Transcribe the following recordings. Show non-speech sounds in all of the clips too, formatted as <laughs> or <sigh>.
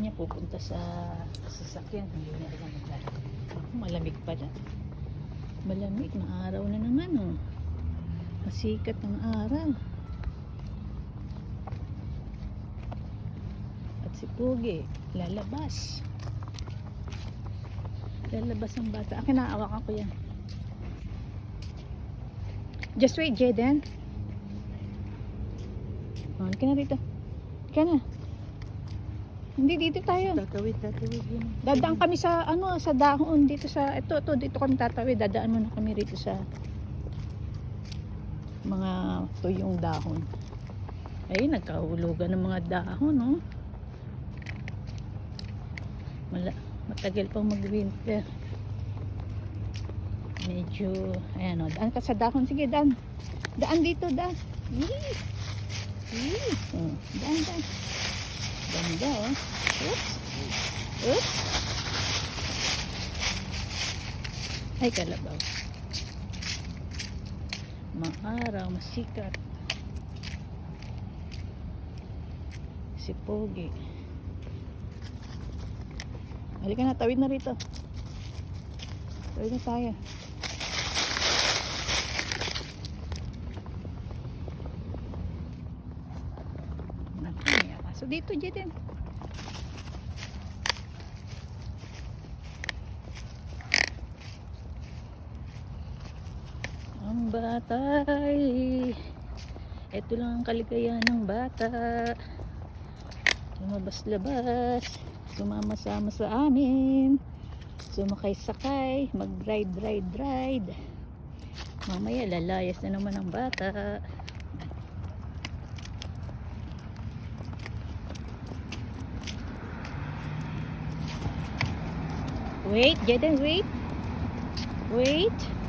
niya pupunta sa sasakyan. Hindi niya alam. Malamig pala. Malamig. Maaraw na naman oh. Masikat ng araw. At si Pugi, lalabas. Lalabas ang bata. Akin naawakan ko yan. Just wait, Jaden. Oh, halika na rito. Na. Hindi, dito tayo. Tatawid, tatawid yun. Dadaan kami sa, ano, sa dahon. Dito sa, ito, ito, dito kami tatawid. Dadaan muna kami rito sa mga tuyong dahon. Ay, nagkahulugan ng mga dahon, no? Mala, matagal pang mag-winter. Medyo, ayan o, daan ka sa dahon. Sige, daan. Daan dito, daan. Yee! Yee! Oh, daan, daan. Ganda, oh. Oops. Oops. Ay, kalabaw. Maaraw, masikat. Si Pogi. Halika na, tawid na rito. Tawid na tayo. So dito, Jaden. Ang bata ay ito lang ang kaligayahan ng bata. Lumabas-labas, sumama-sama sa amin. Sumakay-sakay, mag-ride, ride, ride. Mamaya lalayas na naman ang bata. Wait, Jaden, wait. Wait.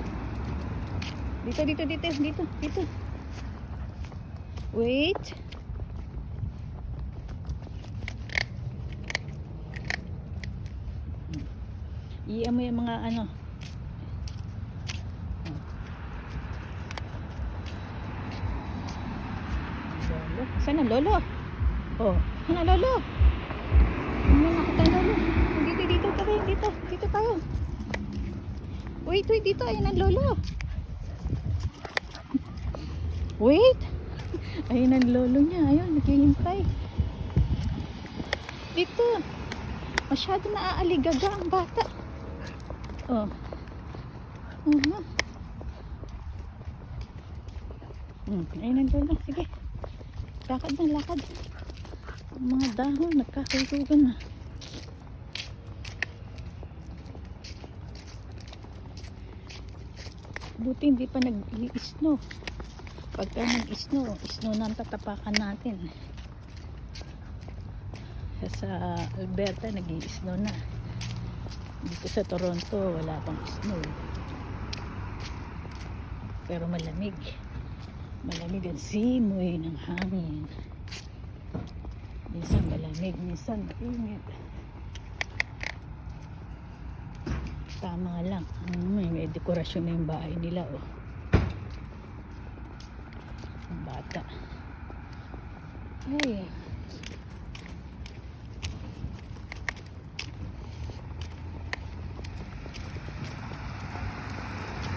Dito, dito, dito, dito, dito. Wait. Iyan mo yung mga ano. Lolo. Saan ang lolo? Oh, saan ang lolo? Hindi nakita ang lolo. Dito, dito tayo, dito, dito tayo. Wait, wait, dito, ayun ang lolo. Wait. Ayun ang lolo niya. Ayun, naghihintay. Dito. Masyado na aaligaga ang bata. Oh. Uh-huh. Hmm, ayun ang lolo. Sige. Lakad na, lakad. Ang mga dahon, nagkakulugan na. Buti hindi pa nag-i-snow. Pagka nag-snow, snow na ang tatapakan natin. Sa Alberta, nag-i-snow na. Dito sa Toronto, wala pang snow. Pero malamig. Malamig ang simoy ng hangin. Minsan malamig, minsan mainit. Tama lang. May, may dekorasyon na yung bahay nila, oh. Bata. Ay.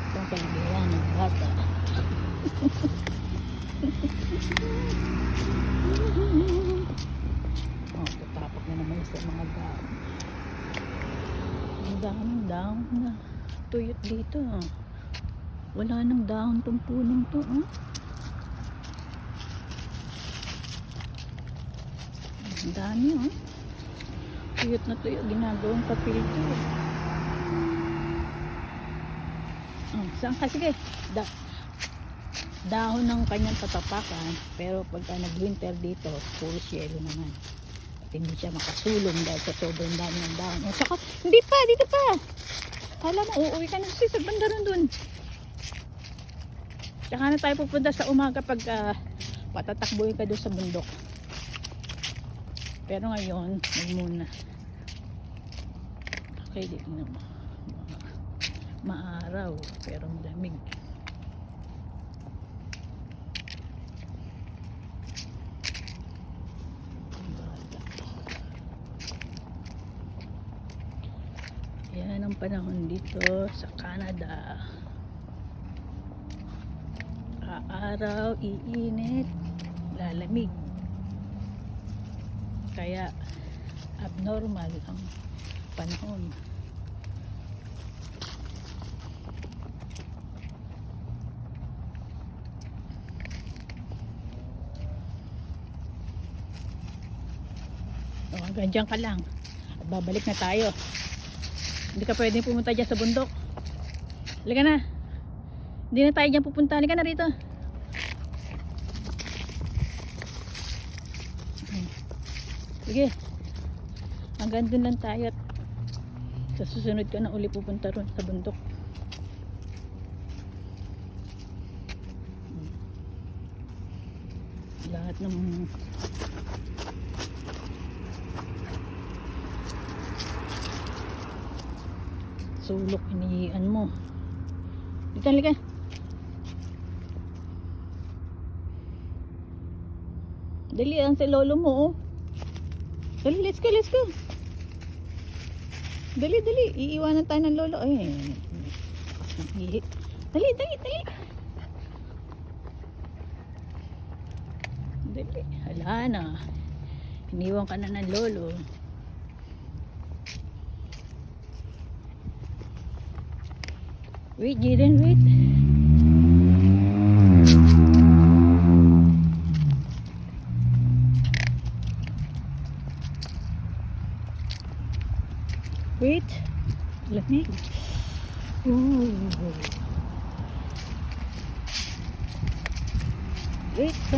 Ito ang kaligayahan ng bata. oh, tatapok na naman sa mga dahon. Ang daming dahon na tuyot dito. ah. Wala nang dahon tong punong to. Ah. Ang dami oh. Tuyot na tuyot. Ginagawang papel to. Oh, saan ka? Sige. Da dahon ng kanyang tatapakan. Pero pagka nag-winter dito, puro yelo naman. At hindi siya makasulong dahil sa sobrang dami ng dahon. Oh, saka, hindi pa, dito pa. Kala mo, uuwi ka na kasi sa banda ron dun. Tsaka na tayo pupunta sa umaga pag uh, patatakbuhin ka doon sa bundok. Pero ngayon, huwag muna. Okay, dito na ma maaraw, pero malamig. Yan ang panahon dito sa Canada. Aaraw, iinit, lalamig. Kaya abnormal ang panahon. O, hanggang dyan ka lang. Babalik na tayo. Hindi ka pwedeng pumunta dyan sa bundok. Halika na. Hindi na tayo dyan pupunta. Halika na rito. Hmm. Sige. Hanggang dun lang tayo. At sa susunod ka na uli pupunta ron sa bundok. Hmm. Lahat ng sulok inihian mo. Dito halika. Dali ang sa lolo mo oh. Dali, let's go, let's go. Dali, dali. Iiwanan tayo ng lolo. Ay. Dali, dali, dali. Dali. Hala na. Iniwan ka na ng lolo. Wait, Jaden, wait.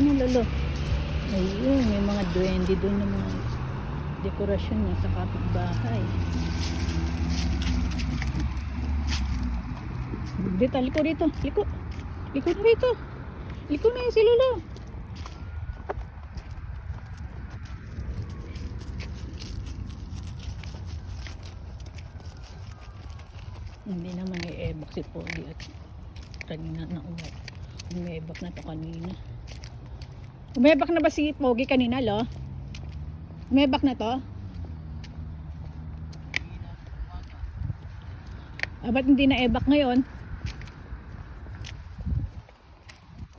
Ang lolo? Ayun, may mga duwende doon ng mga dekorasyon niya sa kapitbahay. Dito, liko dito. Liko. Liko na rito. Liko na yung si Lolo. Hindi naman i-ebak si Pogi at kanina na uwi. Umebak na to kanina. Umebak na ba si Pogi kanina, lo? Umebak na to? Ah, ba't hindi na ebak ngayon?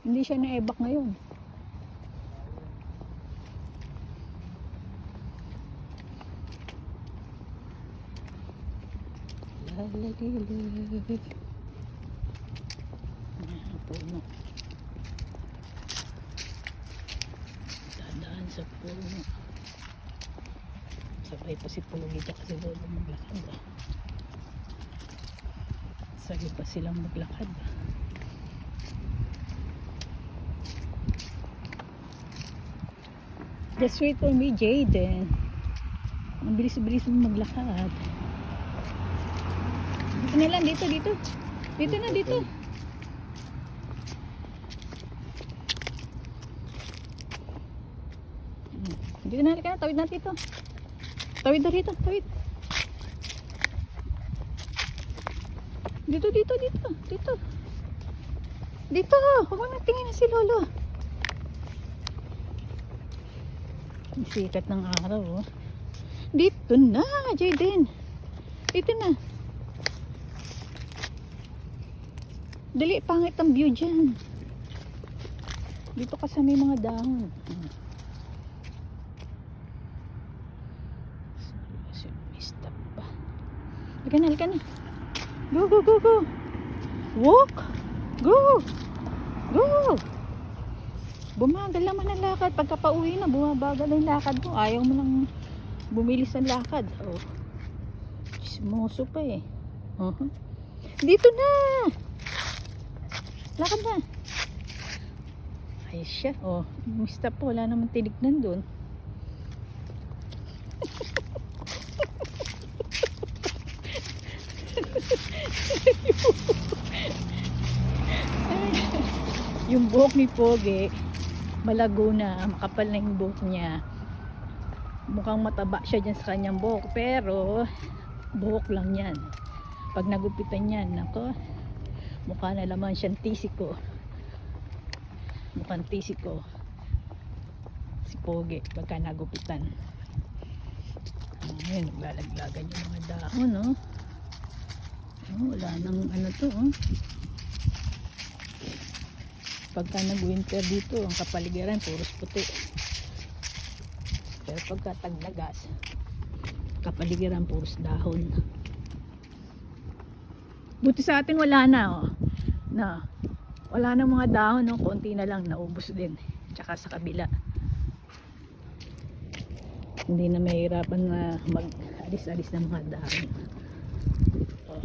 Hindi siya na ebak ngayon. Lalagilid. Ayan, puno. Dadaan sa puno. Sabay pa si Pulo dito kasi lolo maglakad ah. Sabay pa silang maglakad. Just wait for me, Jaden. Ang bilis-bilis mo maglakad. Dito na lang, dito, dito. Dito na, dito. Dito na, halika na, tawid na dito. Tawid na rito, tawid. Dito, dito, dito, dito. Dito, huwag mo natingin na si Lolo. Ang sikat ng araw, oh. Dito na, Jaden. Dito na. Dali, pangit ang view dyan. Dito ka sa may mga dahon. Hmm. Mr. pa. Halika na, halika na. Go, go, go, go. Walk. Go. Go. Bumagal naman ang lakad. Pagka pauwi na, bumabagal ang lakad mo. Ayaw mo nang bumilis ang lakad. Oh. Chismoso pa eh. Uh-huh. Dito na. Lakad na. Ay siya. Oh, mista po. Wala naman tinignan doon. <laughs> <laughs> yung buhok ni Pogi malago na, makapal na yung buhok niya. Mukhang mataba siya dyan sa kanyang buhok pero buhok lang yan. Pag nagupitan yan nako mukha na laman siyang tisiko. Mukhang tisiko si Pogi pagka nagupitan. Ayun naglalaglagan yung mga dahon no Oh, wala nang ano to, oh. Pagka nag-winter dito, ang kapaligiran, puros puti. Pero pagka taglagas, kapaligiran, puros dahon. Buti sa atin wala na, oh. Na, wala na mga dahon, no? konti na lang, naubos din. Tsaka sa kabila. Hindi na mahirapan na mag-alis-alis ng mga dahon. Oh,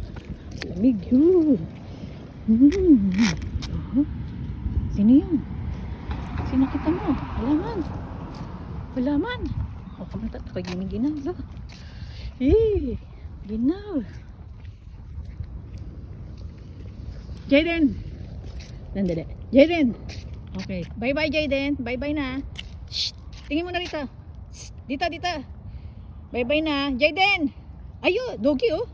lamig yun. Mm. Oh. Sino yun? Sino kita mo? Wala man. Wala man. O, kamunta ako giniginaw. Lo. Eh, ginaw. Jaden. Nandali. Jaden. Okay. Bye-bye, Jaden. Bye-bye na. Shh. Tingin mo na rito. Shh. Dito, dito. Bye-bye na. Jaden. Ayo, doggy oh.